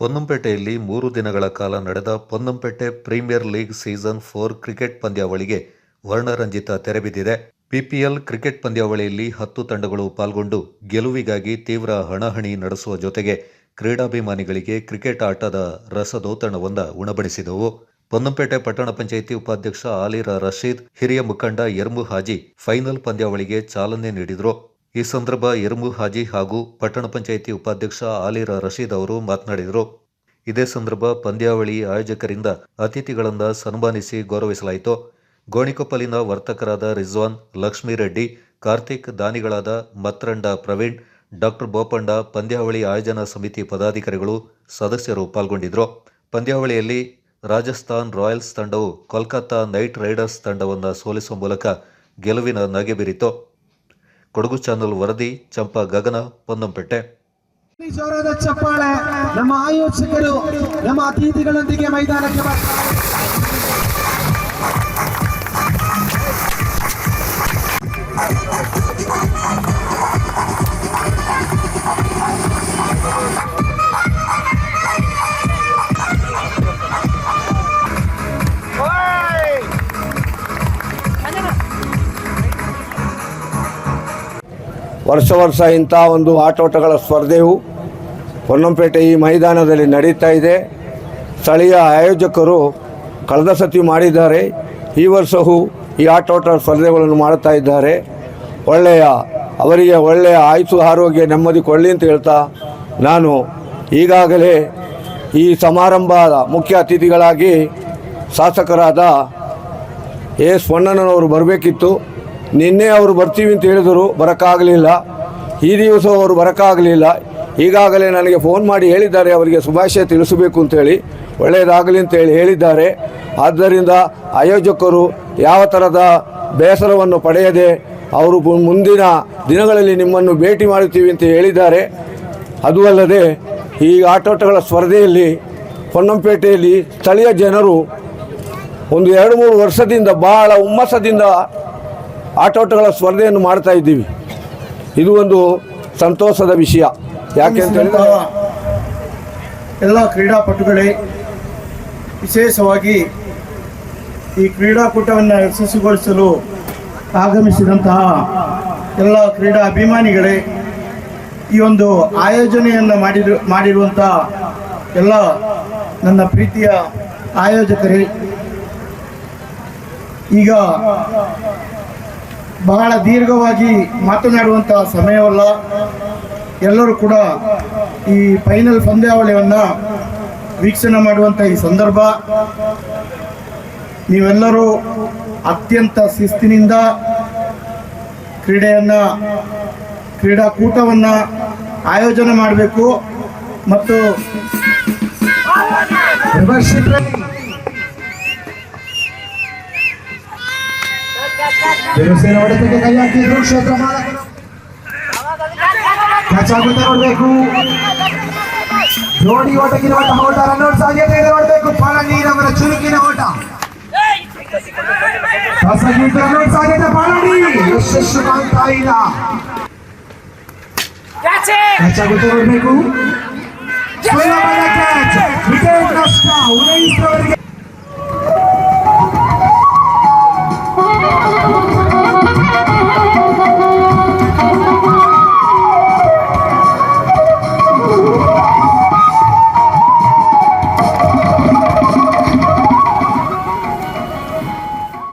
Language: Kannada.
ಪೊನ್ನಂಪೇಟೆಯಲ್ಲಿ ಮೂರು ದಿನಗಳ ಕಾಲ ನಡೆದ Ponnampete premier league season four cricket ಪಂದ್ಯಾವಳಿಗೆ ವರ್ಣರಂಜಿತ ತೆರೆಬಿದ್ದಿದೆ ಪಿಪಿಎಲ್ ಕ್ರಿಕೆಟ್ ಪಂದ್ಯಾವಳಿಯಲ್ಲಿ ಹತ್ತು ತಂಡಗಳು ಪಾಲ್ಗೊಂಡು ಗೆಲುವಿಗಾಗಿ ತೀವ್ರ ಹಣಹಣಿ ನಡೆಸುವ ಜೊತೆಗೆ ಕ್ರೀಡಾಭಿಮಾನಿಗಳಿಗೆ ಕ್ರಿಕೆಟ್ ಆಟದ ರಸದೋತಣವನ್ನ ಉಣಬಡಿಸಿದವು. ಪೊನ್ನಂಪೇಟೆ ಪಟ್ಟಣ ಪಂಚಾಯಿತಿ ಉಪಾಧ್ಯಕ್ಷ ಆಲಿರ ರಶೀದ್, ಹಿರಿಯ ಮುಖಂಡ ಯರ್ಮು ಹಾಜಿ ಫೈನಲ್ ಪಂದ್ಯಾವಳಿಗೆ ಚಾಲನೆ ನೀಡಿದರು. ಈ ಸಂದರ್ಭ ಯರ್ಮು ಹಾಜಿ ಹಾಗೂ ಪಟ್ಟಣ ಪಂಚಾಯಿತಿ ಉಪಾಧ್ಯಕ್ಷ ಆಲಿರ ರಶೀದ್ ಅವರು ಮಾತನಾಡಿದರು. ಇದೇ ಸಂದರ್ಭ ಪಂದ್ಯಾವಳಿ ಆಯೋಜಕರಿಂದ ಅತಿಥಿಗಳಿಂದ ಸನ್ಮಾನಿಸಿ ಗೌರವಿಸಲಾಯಿತು. ಗೋಣಿಕೊಪ್ಪಲಿನ ವರ್ತಕರಾದ ರಿಜ್ವಾನ್ ಲಕ್ಷ್ಮೀರೆಡ್ಡಿ ಕಾರ್ತಿಕ್ ದಾನಿಗಳಾದ ಮತ್ರಂಡ ಪ್ರವೀಣ್, ಡಾಕ್ಟರ್ ಬೋಪಣ್ಣ ಪಂದ್ಯಾವಳಿ ಆಯೋಜನಾ ಸಮಿತಿ ಪದಾಧಿಕಾರಿಗಳು ಸದಸ್ಯರು ಪಾಲ್ಗೊಂಡಿದ್ದರು. ಪಂದ್ಯಾವಳಿಯಲ್ಲಿ ರಾಜಸ್ಥಾನ್ ರಾಯಲ್ಸ್ ತಂಡವು ಕೋಲ್ಕತ್ತಾ ನೈಟ್ ರೈಡರ್ಸ್ ತಂಡವನ್ನು ಸೋಲಿಸುವ ಮೂಲಕ ಗೆಲುವಿನ ನಗೆ ಬೀರಿತು. ಕೊಡಗು ಚಾನಲ್ ವರದಿ ಚಂಪಾ ಗಗನ ಪೊನ್ನಂಪೇಟೆ. ಚಪ್ಪಾಳೆ ನಮ್ಮ ಆಯೋಜಕರು ನಮ್ಮ ಅತಿಥಿಗಳೊಂದಿಗೆ ಮೈದಾನಕ್ಕೆ ಬರ್ತಾರೆ. ವರ್ಷ ವರ್ಷ ಇಂಥ ಒಂದು ಆಟೋಟಗಳ ಸ್ಪರ್ಧೆಯು ಪೊನ್ನಂಪೇಟೆ ಈ ಮೈದಾನದಲ್ಲಿ ನಡೀತಾ ಇದೆ. ಸ್ಥಳೀಯ ಆಯೋಜಕರು ಕಳೆದ ಸತಿ ಮಾಡಿದ್ದಾರೆ. ಈ ವರ್ಷವೂ ಈ ಆಟೋಟ ಸ್ಪರ್ಧೆಗಳನ್ನು ಮಾಡ್ತಾ ಇದ್ದಾರೆ. ಒಳ್ಳೆಯ, ಅವರಿಗೆ ಒಳ್ಳೆಯ ಆಯುಸು, ಆರೋಗ್ಯ ನೆಮ್ಮದಿ ಕೊಳ್ಳಿ ಅಂತ ಹೇಳ್ತಾ ನಾನು ಈಗಾಗಲೇ ಈ ಸಮಾರಂಭದ ಮುಖ್ಯ ಅತಿಥಿಗಳಾಗಿ ಶಾಸಕರಾದ ಎಸ್ ಪೊನ್ನಣ್ಣನವರು ಬರಬೇಕಿತ್ತು. ನಿನ್ನೆ ಅವರು ಬರ್ತೀವಿ ಅಂತ ಹೇಳಿದರು, ಬರೋಕ್ಕಾಗಲಿಲ್ಲ. ಈ ದಿವಸ ಅವರು ಬರೋಕ್ಕಾಗಲಿಲ್ಲ. ಈಗಾಗಲೇ ನನಗೆ ಫೋನ್ ಮಾಡಿ ಹೇಳಿದ್ದಾರೆ, ಅವರಿಗೆ ಶುಭಾಶಯ ತಿಳಿಸಬೇಕು ಅಂತೇಳಿ ಒಳ್ಳೆಯದಾಗಲಿ ಅಂತೇಳಿ ಹೇಳಿದ್ದಾರೆ. ಆದ್ದರಿಂದ ಆಯೋಜಕರು ಯಾವ ಥರದ ಬೇಸರವನ್ನು ಪಡೆಯದೆ ಅವರು ಮುಂದಿನ ದಿನಗಳಲ್ಲಿ ನಿಮ್ಮನ್ನು ಭೇಟಿ ಮಾಡುತ್ತೀವಿ ಅಂತ ಹೇಳಿದ್ದಾರೆ. ಅದು ಅಲ್ಲದೆ ಈ ಆಟೋಟಗಳ ಸ್ಪರ್ಧೆಯಲ್ಲಿ, ಪೊನ್ನಂಪೇಟೆಯಲ್ಲಿ ಸ್ಥಳೀಯ ಜನರು ಒಂದು ಎರಡು ಮೂರು ವರ್ಷದಿಂದ ಬಹಳ ಹುಮ್ಮಸ್ಸದಿಂದ ಆಟೋಟಗಳ ಸ್ಪರ್ಧೆಯನ್ನು ಮಾಡ್ತಾ ಇದ್ದೀವಿ. ಇದು ಒಂದು ಸಂತೋಷದ ವಿಷಯ. ಯಾಕೆ ಅಂತ ಹೇಳಿದ್ರೆ ಎಲ್ಲ ಕ್ರೀಡಾಪಟುಗಳೇ ವಿಶೇಷವಾಗಿ ಈ ಕ್ರೀಡಾಕೂಟವನ್ನು ಯಶಸ್ವಿಗೊಳಿಸಲು ಆಗಮಿಸಿದಂತಹ ಎಲ್ಲ ಕ್ರೀಡಾ ಅಭಿಮಾನಿಗಳೇ ಈ ಒಂದು ಆಯೋಜನೆಯನ್ನು ಮಾಡಿರು ಮಾಡಿರುವಂಥ ಎಲ್ಲ ನನ್ನ ಪ್ರೀತಿಯ ಆಯೋಜಕರೇ, ಈಗ ಬಹಳ ದೀರ್ಘವಾಗಿ ಮಾತನಾಡುವಂತಹ ಸಮಯವಲ್ಲ. ಎಲ್ಲರೂ ಕೂಡ ಈ ಫೈನಲ್ ಪಂದ್ಯಾವಳಿಯನ್ನು ವೀಕ್ಷಣೆ ಮಾಡುವಂಥ ಈ ಸಂದರ್ಭ. ನೀವೆಲ್ಲರೂ ಅತ್ಯಂತ ಶಿಸ್ತಿನಿಂದ ಕ್ರೀಡೆಯನ್ನ, ಕ್ರೀಡಾಕೂಟವನ್ನು ಆಯೋಜನೆ ಮಾಡಬೇಕು. ಮತ್ತು ಬಿರುಸಿನ ಹೊಡೆತಕ್ಕೆ ಕೈ ಹಾಕಿದ್ರು ಕ್ಷೇತ್ರ ಮಾಲಕರು ಕಚ್ಚಾಗುತ್ತಾ ನೋಡಬೇಕು ಜೋಡಿ ಓಟಕ್ಕಿನ ಓಟ ಓಟ ರನ್ನೌಟ್ ಸಾಧ್ಯತೆ ಇದೆ ನೋಡಬೇಕು ಪಾಲನೀರವರ ಚುರುಕಿನ ಓಟ ಹೊಸಗೀತ ರನ್ನೌಟ್ ಸಾಧ್ಯತೆ ಪಾಲನಿ ಯಶಸ್ಸು ಕಾಣ್ತಾ ಇಲ್ಲ ಕಚ್ಚಾಗುತ್ತಾ ನೋಡಬೇಕು ಸುಲಭದ ಕ್ಯಾಚ್ ವಿಕೆಟ್ ನಷ್ಟ ಉದಯಿಸಿದವರಿಗೆ